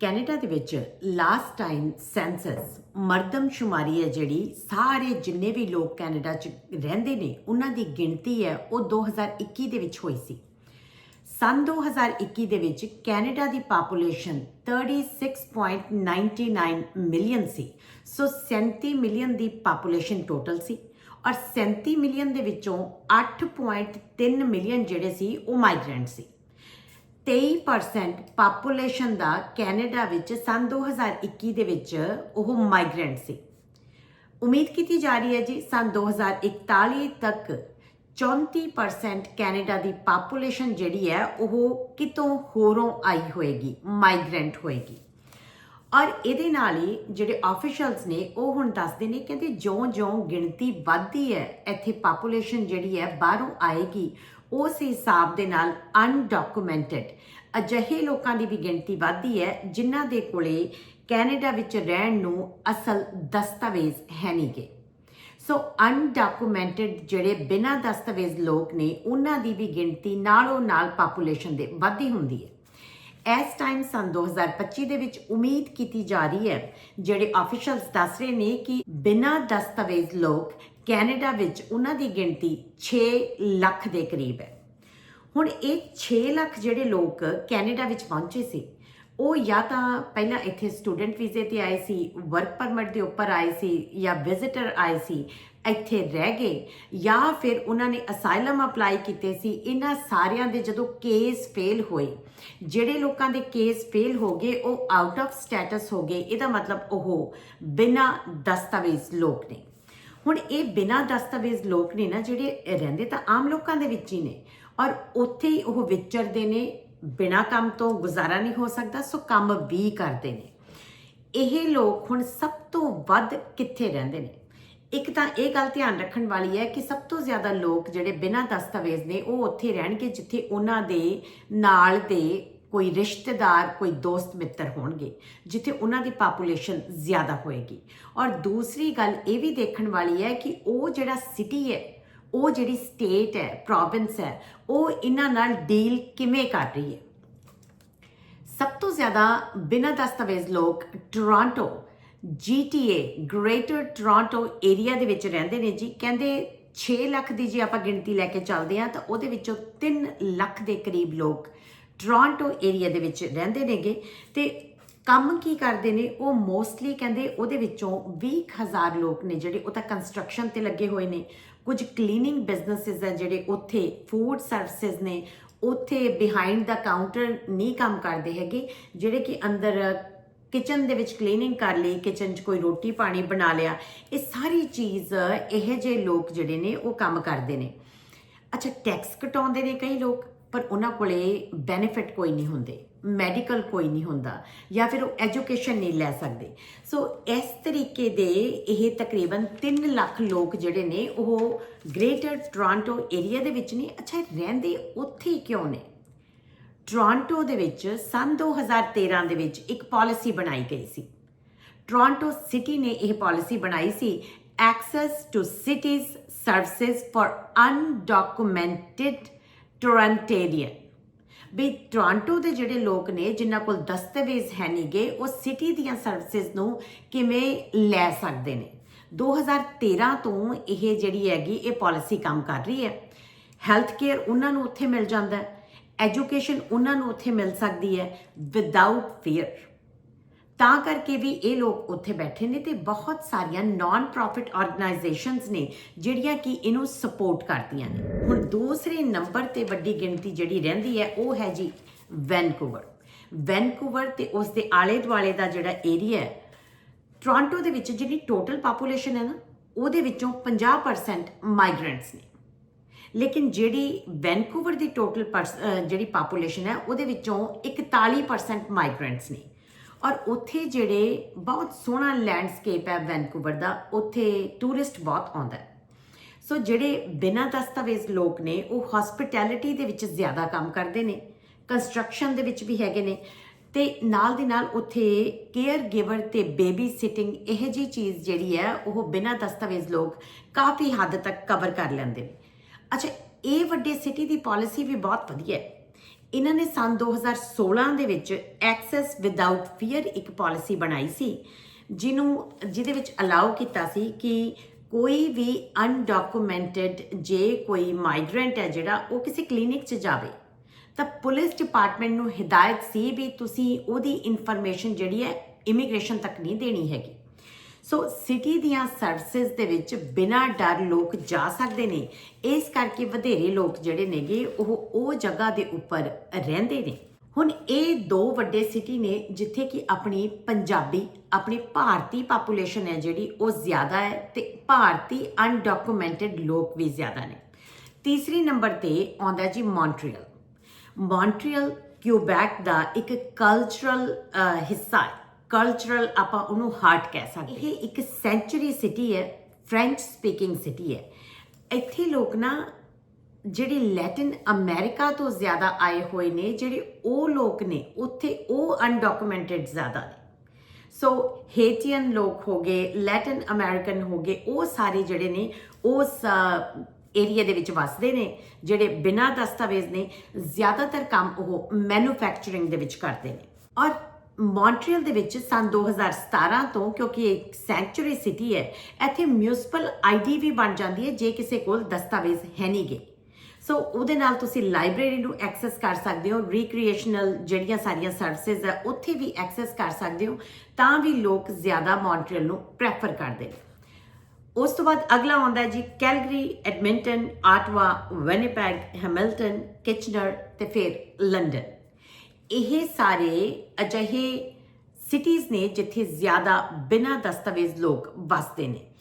Canada ਦੇ ਵਿੱਚ last time senses ਮਰਦਮਸ਼ੁਮਾਰੀ ਹੈ ਜਿਹੜੀ ਸਾਰੇ ਜਿੰਨੇ ਵੀ ਲੋਕ ਕੈਨੇਡਾ 'ਚ ਰਹਿੰਦੇ ਨੇ, ਉਹਨਾਂ ਦੀ ਗਿਣਤੀ ਹੈ, ਉਹ 2021 ਦੇ ਵਿੱਚ ਹੋਈ ਸੀ। ਸਨ 2021 ਦੇ ਵਿੱਚ ਕੈਨੇਡਾ ਦੀ ਪਾਪੂਲੇਸ਼ਨ 36.99 ਮਿਲੀਅਨ ਸੀ। ਸੋ 37 ਮਿਲੀਅਨ ਦੀ ਪਾਪੂਲੇਸ਼ਨ ਟੋਟਲ ਸੀ ਔਰ 37 ਮਿਲੀਅਨ ਦੇ ਵਿੱਚੋਂ 8.3 ਮਿਲੀਅਨ ਜਿਹੜੇ ਸੀ, ਉਹ ਮਾਈਗ੍ਰੈਂਟ ਸੀ। 23% ਪਾਪੂਲੇਸ਼ਨ ਦਾ ਕੈਨੇਡਾ ਵਿੱਚ ਸਨ 2021 ਦੇ ਵਿੱਚ ਉਹ ਮਾਈਗ੍ਰੈਂਟ ਸੀ। ਉਮੀਦ ਕੀਤੀ ਜਾ ਰਹੀ ਹੈ ਜੀ, ਸਨ 2041 ਤੱਕ 34% ਕੈਨੇਡਾ ਦੀ ਪਾਪੂਲੇਸ਼ਨ ਜਿਹੜੀ ਹੈ, ਉਹ ਕਿਤੋਂ ਹੋਰੋਂ ਆਈ ਹੋਏਗੀ ਮਾਈਗ੍ਰੈਂਟ ਹੋਏਗੀ। ਔਰ ਇਹਦੇ ਨਾਲ ਹੀ ਜਿਹੜੇ ਆਫੀਸ਼ੀਅਲਸ ਨੇ, ਉਹ ਹੁਣ ਦੱਸਦੇ ਨੇ, ਕਹਿੰਦੇ ਜਿਉਂ-ਜਿਉਂ ਗਿਣਤੀ ਵੱਧਦੀ ਹੈ, ਇੱਥੇ ਪਾਪੂਲੇਸ਼ਨ ਜਿਹੜੀ ਹੈ, ਬਾਹਰੋਂ ਆਏਗੀ। ਉਸ ਹਿਸਾਬ ਦੇ ਨਾਲ ਅਨਡਾਕੂਮੈਂਟਡ ਅਜਿਹੇ ਲੋਕਾਂ ਦੀ ਵੀ ਗਿਣਤੀ ਵੱਧਦੀ ਹੈ, ਜਿਨ੍ਹਾਂ ਦੇ ਕੋਲੇ ਕੈਨੇਡਾ ਵਿੱਚ ਰਹਿਣ ਨੂੰ ਅਸਲ ਦਸਤਾਵੇਜ਼ ਹੈ ਨਹੀਂਗੇ ਸੋ ਅਨਡਾਕੂਮੈਂਟਡ ਜਿਹੜੇ ਬਿਨਾਂ ਦਸਤਾਵੇਜ਼ ਲੋਕ ਨੇ, ਉਹਨਾਂ ਦੀ ਵੀ ਗਿਣਤੀ ਨਾਲੋਂ ਨਾਲ ਪਾਪੂਲੇਸ਼ਨ ਦੇ ਵੱਧਦੀ ਹੁੰਦੀ ਹੈ। ਇਸ ਟਾਈਮ ਸਨ 2025 ਦੇ ਵਿੱਚ ਉਮੀਦ ਕੀਤੀ ਜਾ ਰਹੀ ਹੈ, ਜਿਹੜੇ ਆਫੀਸ਼ੀਅਲਸ ਦੱਸ ਰਹੇ ਨੇ ਕਿ ਬਿਨਾਂ ਦਸਤਾਵੇਜ਼ ਲੋਕ ਕੈਨੇਡਾ ਵਿੱਚ ਉਹਨਾਂ ਦੀ ਗਿਣਤੀ 6 ਲੱਖ ਦੇ ਕਰੀਬ ਹੈ। ਹੁਣ ਇਹ 6 ਲੱਖ ਜਿਹੜੇ ਲੋਕ ਕੈਨੇਡਾ ਵਿੱਚ ਪਹੁੰਚੇ ਸੀ, ਉਹ ਜਾਂ ਤਾਂ ਪਹਿਲਾਂ ਇੱਥੇ ਸਟੂਡੈਂਟ ਵੀਜ਼ੇ ਤੇ ਆਏ ਸੀ, ਵਰਕ ਪਰਮਿਟ ਦੇ ਉੱਪਰ ਆਏ ਸੀ ਜਾਂ ਵਿਜ਼ਿਟਰ ਆਏ ਸੀ, ਇੱਥੇ ਰਹਿ ਗਏ ਜਾਂ ਫਿਰ ਉਹਨਾਂ ਨੇ ਅਸਾਈਲਮ ਅਪਲਾਈ ਕੀਤੇ ਸੀ, ਇਹਨਾਂ ਸਾਰਿਆਂ ਦੇ ਜਦੋਂ ਕੇਸ ਫੇਲ ਹੋਏ, ਜਿਹੜੇ ਲੋਕਾਂ ਦੇ ਕੇਸ ਫੇਲ ਹੋ ਗਏ, ਉਹ ਆਊਟ ਆਫ ਸਟੇਟਸ ਹੋ ਗਏ, ਇਹਦਾ ਮਤਲਬ ਉਹ ਬਿਨਾਂ ਦਸਤਾਵੇਜ਼ ਲੋਕ ਨੇ। ਹੁਣ ਇਹ ਬਿਨਾਂ ਦਸਤਾਵੇਜ਼ ਲੋਕ ਨੇ ਨਾ ਜਿਹੜੇ ਰਹਿੰਦੇ ਤਾਂ ਆਮ ਲੋਕਾਂ ਦੇ ਵਿੱਚ ਹੀ ਨੇ। ਔਰ ਉੱਥੇ ਹੀ ਉਹ ਵਿਚਰਦੇ ਨੇ, ਬਿਨਾਂ ਕੰਮ ਤੋਂ ਗੁਜ਼ਾਰਾ ਨਹੀਂ ਹੋ ਸਕਦਾ, ਸੋ ਕੰਮ ਵੀ ਕਰਦੇ ਨੇ। ਇਹ ਲੋਕ ਹੁਣ ਸਭ ਤੋਂ ਵੱਧ ਕਿੱਥੇ ਰਹਿੰਦੇ ਨੇ? ਇੱਕ ਤਾਂ ਇਹ ਗੱਲ ਧਿਆਨ ਰੱਖਣ ਵਾਲੀ ਹੈ ਕਿ ਸਭ ਤੋਂ ਜ਼ਿਆਦਾ ਲੋਕ ਜਿਹੜੇ ਬਿਨਾਂ ਦਸਤਾਵੇਜ਼ ਨੇ, ਉਹ ਉੱਥੇ ਰਹਿਣਗੇ ਜਿੱਥੇ ਉਹਨਾਂ ਦੇ ਨਾਲ ਦੇ ਕੋਈ ਰਿਸ਼ਤੇਦਾਰ, ਕੋਈ ਦੋਸਤ ਮਿੱਤਰ ਹੋਣਗੇ, ਜਿੱਥੇ ਉਹਨਾਂ ਦੀ ਪਾਪੂਲੇਸ਼ਨ ਜ਼ਿਆਦਾ ਹੋਏਗੀ। ਔਰ ਦੂਸਰੀ ਗੱਲ ਇਹ ਵੀ ਦੇਖਣ ਵਾਲੀ ਹੈ ਕਿ ਉਹ ਜਿਹੜਾ ਸਿਟੀ ਹੈ, ਉਹ ਜਿਹੜੀ ਸਟੇਟ ਹੈ ਪ੍ਰੋਵਿੰਸ ਹੈ, ਉਹ ਇਹਨਾਂ ਨਾਲ ਡੀਲ ਕਿਵੇਂ ਕਰ ਰਹੀ ਹੈ? ਸਭ ਤੋਂ ਜ਼ਿਆਦਾ ਬਿਨਾਂ ਦਸਤਾਵੇਜ਼ ਲੋਕ Toronto GTA Greater Toronto area ਦੇ ਵਿੱਚ ਰਹਿੰਦੇ ਨੇ ਜੀ। ਕਹਿੰਦੇ 6 ਲੱਖ ਦੀ ਜੇ ਆਪਾਂ ਗਿਣਤੀ ਲੈ ਕੇ ਚੱਲਦੇ ਹਾਂ ਤਾਂ ਉਹਦੇ ਵਿੱਚੋਂ 3 ਲੱਖ ਦੇ ਕਰੀਬ ਲੋਕ ਟੋਰਾਂਟੋ ਏਰੀਆ ਦੇ ਵਿੱਚ ਰਹਿੰਦੇ ਨੇਗੇ ਤੇ ਕੰਮ ਕੀ ਕਰਦੇ ਨੇ? ਉਹ ਮੋਸਟਲੀ ਕਹਿੰਦੇ ਉਹਦੇ ਵਿੱਚੋਂ 20000 ਲੋਕ ਨੇ ਜਿਹੜੇ ਉਹ ਤਾਂ ਕੰਸਟਰਕਸ਼ਨ ਤੇ ਲੱਗੇ ਹੋਏ ਨੇ। ਕੁਝ ਕਲੀਨਿੰਗ ਬਿਜ਼ਨੈਸਸ ਹੈ ਜਿਹੜੇ ਉੱਥੇ ਫੂਡ ਸਰਵਿਸਿਜ਼ ਨੇ। ਉੱਥੇ ਬਿਹਾਈਂਡ ਦਾ ਕਾਊਂਟਰ ਨਹੀਂ ਕੰਮ ਕਰਦੇ ਹੈਗੇ, ਜਿਹੜੇ ਕਿ ਅੰਦਰ ਕਿਚਨ ਦੇ ਵਿੱਚ ਕਲੀਨਿੰਗ ਕਰ ਲਈ ਕਿਚਨ 'ਚ ਕੋਈ ਰੋਟੀ ਪਾਣੀ ਬਣਾ ਲਿਆ। ਇਹ ਸਾਰੀ ਚੀਜ਼ ਇਹ ਜੇ ਲੋਕ ਜਿਹੜੇ ਨੇ ਉਹ ਕੰਮ ਕਰਦੇ ਨੇ। ਅੱਛਾ ਟੈਕਸ ਕਟਾਉਂਦੇ ਨੇ ਕਈ ਲੋਕ। ਪਰ ਉਹਨਾਂ ਕੋਲੇ ਬੈਨੀਫਿਟ ਕੋਈ ਨਹੀਂ ਹੁੰਦੇ ਮੈਡੀਕਲ ਕੋਈ ਨਹੀਂ ਹੁੰਦਾ ਜਾਂ ਫਿਰ ਉਹ ਐਜੂਕੇਸ਼ਨ ਨਹੀਂ ਲੈ ਸਕਦੇ। ਸੋ ਇਸ ਤਰੀਕੇ ਦੇ ਇਹ ਤਕਰੀਬਨ 3 ਲੱਖ ਲੋਕ ਜਿਹੜੇ ਨੇ, ਉਹ ਗ੍ਰੇਟਰ ਟੋਰਾਂਟੋ ਏਰੀਆ ਦੇ ਵਿੱਚ ਨੇ। ਅੱਛਾ, ਰਹਿੰਦੇ ਉੱਥੇ ਹੀ ਕਿਉਂ ਨੇ? ਟੋਰਾਂਟੋ ਦੇ ਵਿੱਚ ਸਨ 2013 ਦੇ ਵਿੱਚ ਇੱਕ ਪਾਲਿਸੀ ਬਣਾਈ ਗਈ ਸੀ। ਟੋਰਾਂਟੋ ਸਿਟੀ ਨੇ ਇਹ ਪਾਲਿਸੀ ਬਣਾਈ ਸੀ access to city's services for undocumented Torontonians we Toronto ਦੇ ਜਿਹੜੇ ਲੋਕ ਨੇ, ਜਿਨ੍ਹਾਂ ਕੋਲ ਦਸਤਾਵੇਜ਼ ਹੈ ਨਹੀਂਗੇ ਉਹ ਸਿਟੀ ਦੀਆਂ ਸਰਵਿਸਿਜ਼ ਨੂੰ ਕਿਵੇਂ ਲੈ ਸਕਦੇ ਨੇ? 2013 ਤੋਂ ਇਹ ਜਿਹੜੀ ਹੈਗੀ, ਇਹ ਪਾਲਿਸੀ ਕੰਮ ਕਰ ਰਹੀ ਹੈ। ਹੈਲਥ ਕੇਅਰ ਉਹਨਾਂ ਨੂੰ ਉੱਥੇ ਮਿਲ ਜਾਂਦਾ ਹੈ। ਐਜੂਕੇਸ਼ਨ ਉਹਨਾਂ ਨੂੰ ਉੱਥੇ ਮਿਲ ਸਕਦੀ ਹੈ ਵਿਦਆਊਟ ਫੀਅਰ ਤਾਂ ਕਰਕੇ ਵੀ ਇਹ ਲੋਕ ਉੱਥੇ ਬੈਠੇ ਨੇ ਤੇ ਬਹੁਤ ਸਾਰੀਆਂ ਨਾਨ ਪ੍ਰੋਫਿਟ ਆਰਗੇਨਾਈਜੇਸ਼ਨਸ ਨੇ ਜਿਹੜੀਆਂ ਕਿ ਇਹਨੂੰ ਸਪੋਰਟ ਕਰਦੀਆਂ ਨੇ। ਹੁਣ ਦੂਸਰੇ ਨੰਬਰ ਤੇ ਵੱਡੀ ਗਿਣਤੀ ਜਿਹੜੀ ਰਹਿੰਦੀ ਹੈ, ਉਹ ਹੈ ਜੀ ਵੈਨਕੂਵਰ ਵੈਨਕੂਵਰ ਤੇ ਉਸ ਦੇ ਆਲੇ ਦੁਆਲੇ ਦਾ ਜਿਹੜਾ ਏਰੀਆ ਹੈ ਟੋਰਾਂਟੋ ਦੇ ਵਿੱਚ ਜਿਹੜੀ ਟੋਟਲ ਪਾਪੂਲੇਸ਼ਨ ਹੈ ਨਾ, ਉਹਦੇ ਵਿੱਚੋਂ 50% ਮਾਈਗ੍ਰੈਂਟਸ ਨੇ। ਲੇਕਿਨ ਜਿਹੜੀ ਵੈਨਕੂਵਰ ਦੀ ਟੋਟਲ ਜਿਹੜੀ ਪਾਪੂਲੇਸ਼ਨ ਹੈ, ਉਹਦੇ ਵਿੱਚੋਂ 41% ਮਾਈਗ੍ਰੈਂਟਸ ਨੇ। ਔਰ ਉੱਥੇ ਜਿਹੜੇ ਬਹੁਤ ਸੋਹਣਾ ਲੈਂਡਸਕੇਪ ਹੈ ਵੈਨਕੂਵਰ ਦਾ, ਉੱਥੇ ਟੂਰਿਸਟ ਬਹੁਤ ਆਉਂਦਾ ਹੈ। ਸੋ ਜਿਹੜੇ ਬਿਨਾਂ ਦਸਤਾਵੇਜ਼ ਲੋਕ ਨੇ, ਉਹ ਹਸਪਿਟੈਲਿਟੀ ਦੇ ਵਿੱਚ ਜ਼ਿਆਦਾ ਕੰਮ ਕਰਦੇ ਨੇ ਕੰਸਟਰਕਸ਼ਨ ਦੇ ਵਿੱਚ ਵੀ ਹੈਗੇ ਨੇ ਤੇ ਨਾਲ ਦੀ ਨਾਲ ਉੱਥੇ ਕੇਅਰ ਗਿਵਰ ਤੇ ਬੇਬੀ ਸਿਟਿੰਗ ਇਹ ਜੀ ਚੀਜ਼ ਜਿਹੜੀ ਹੈ, ਉਹ ਬਿਨਾਂ ਦਸਤਾਵੇਜ਼ ਲੋਕ ਕਾਫੀ ਹੱਦ ਤੱਕ ਕਵਰ ਕਰ ਲੈਂਦੇ ਨੇ। ਅੱਛਾ, ਇਹ ਵੱਡੇ ਸਿਟੀ ਦੀ ਪਾਲਿਸੀ ਵੀ ਬਹੁਤ ਵਧੀਆ ਹੈ। ਇਹਨਾਂ ਨੇ ਸਨ 2016 ਦੇ ਵਿੱਚ ਐਕਸੈਸ ਵਿਦਆਊਟ ਫੀਅਰ ਇੱਕ ਪਾਲਿਸੀ ਬਣਾਈ ਸੀ, ਜਿਹਨੂੰ, ਜਿਹਦੇ ਵਿੱਚ ਅਲਾਉ ਕੀਤਾ ਸੀ ਕਿ ਕੋਈ ਵੀ ਅਨਡਾਕੂਮੈਂਟਡ ਜੇ ਕੋਈ ਮਾਈਗ੍ਰੈਂਟ ਹੈ ਜਿਹੜਾ, ਉਹ ਕਿਸੇ ਕਲੀਨਿਕ 'ਚ ਜਾਵੇ। ਤਾਂ ਪੁਲਿਸ ਡਿਪਾਰਟਮੈਂਟ ਨੂੰ ਹਦਾਇਤ ਸੀ ਵੀ ਤੁਸੀਂ ਉਹਦੀ ਇਨਫੋਰਮੇਸ਼ਨ ਜਿਹੜੀ ਹੈ ਇਮੀਗ੍ਰੇਸ਼ਨ ਤੱਕ ਨਹੀਂ ਦੇਣੀ ਹੈਗੀ। ਸੋ ਸਿਟੀ ਦੀਆਂ ਸਰਵਿਸਿਜ਼ ਦੇ ਵਿੱਚ ਬਿਨਾਂ ਡਰ ਲੋਕ ਜਾ ਸਕਦੇ ਨੇ। ਇਸ ਕਰਕੇ ਵਧੇਰੇ ਲੋਕ ਜਿਹੜੇ ਨੇਗੇ, ਉਹ ਉਹ ਜਗ੍ਹਾ ਦੇ ਉੱਪਰ ਰਹਿੰਦੇ ਨੇ। ਹੁਣ ਇਹ ਦੋ ਵੱਡੇ ਸਿਟੀ ਨੇ, ਜਿੱਥੇ ਕਿ ਆਪਣੀ ਪੰਜਾਬੀ, ਆਪਣੀ ਭਾਰਤੀ ਪਾਪੂਲੇਸ਼ਨ ਹੈ ਜਿਹੜੀ, ਉਹ ਜ਼ਿਆਦਾ ਹੈ ਤੇ ਭਾਰਤੀ ਅਨਡਾਕੂਮੈਂਟਡ ਲੋਕ ਵੀ ਜ਼ਿਆਦਾ ਨੇ। ਤੀਸਰੀ ਨੰਬਰ ਤੇ ਆਉਂਦਾ ਜੀ ਮੌਂਟਰੀਅਲ ਮੌਂਟਰੀਅਲ ਕਿਊਬੈਕ ਦਾ ਇੱਕ ਕਲਚਰਲ ਹਿੱਸਾ ਹੈ। ਕਲਚਰਲ ਆਪਾਂ ਉਹਨੂੰ ਹਾਰਟ ਕਹਿ ਸਕਦੇ ਇਹ ਇੱਕ ਸੈਂਚਰੀ ਸਿਟੀ ਹੈ ਫ੍ਰੈਂਚ ਸਪੀਕਿੰਗ ਸਿਟੀ ਹੈ। ਇੱਥੇ ਲੋਕ ਨਾ ਜਿਹੜੇ ਲੈਟਿਨ ਅਮਰੀਕਾ ਤੋਂ ਜ਼ਿਆਦਾ ਆਏ ਹੋਏ ਨੇ, ਜਿਹੜੇ ਉਹ ਲੋਕ ਨੇ, ਉੱਥੇ ਉਹ ਅਨਡਾਕੂਮੈਂਟਡ ਜ਼ਿਆਦਾ ਨੇ। ਸੋ ਹੇਟੀਅਨ ਲੋਕ ਹੋ ਗਏ ਲੈਟਿਨ ਅਮਰੀਕਨ ਹੋ ਗਏ, ਉਹ ਸਾਰੇ ਜਿਹੜੇ ਨੇ, ਉਸ ਏਰੀਆ ਦੇ ਵਿੱਚ ਵਸਦੇ ਨੇ, ਜਿਹੜੇ ਬਿਨਾਂ ਦਸਤਾਵੇਜ਼ ਨੇ, ਜ਼ਿਆਦਾਤਰ ਕੰਮ ਉਹ ਮੈਨੂਫੈਕਚਰਿੰਗ ਦੇ ਵਿੱਚ ਕਰਦੇ ਨੇ। ਔਰ ਮੌਂਟਰੀਅਲ ਦੇ ਵਿੱਚ ਸਨ 2017 ਤੋਂ, ਕਿਉਂਕਿ ਇਹ ਇੱਕ ਸੈਂਚੁਰੀ ਸਿਟੀ ਹੈ, ਇੱਥੇ ਮਿਊਨਿਸਪਲ ਆਈਡੀ ਵੀ ਬਣ ਜਾਂਦੀ ਹੈ, ਜੇ ਕਿਸੇ ਕੋਲ ਦਸਤਾਵੇਜ਼ ਹੈ ਨਹੀਂਗੇ। ਸੋ ਉਹਦੇ ਨਾਲ ਤੁਸੀਂ ਲਾਇਬ੍ਰੇਰੀ ਨੂੰ ਐਕਸੈਸ ਕਰ ਸਕਦੇ ਹੋ ਰੀਕ੍ਰੀਏਸ਼ਨਲ ਜਿਹੜੀਆਂ ਸਾਰੀਆਂ ਸਰਵਿਸਿਜ਼ ਹੈ, ਉੱਥੇ ਵੀ ਐਕਸੈਸ ਕਰ ਸਕਦੇ ਹੋ, ਤਾਂ ਵੀ ਲੋਕ ਜ਼ਿਆਦਾ ਮੌਂਟਰੀਅਲ ਨੂੰ ਪ੍ਰੈਫਰ ਕਰਦੇ ਨੇ। ਉਸ ਤੋਂ ਬਾਅਦ ਅਗਲਾ ਆਉਂਦਾ ਜੀ, Calgary, Edmonton, Ottawa, Winnipeg, Hamilton, Kitchener ਤੇ ਫਿਰ ਲੰਡਨ। ਇਹ ਸਾਰੇ ਅਜਿਹੇ ਸਿਟੀਜ਼ ਨੇ ਜਿੱਥੇ ਜ਼ਿਆਦਾ ਬਿਨਾਂ ਦਸਤਾਵੇਜ਼ ਲੋਕ ਵਸਦੇ ਨੇ।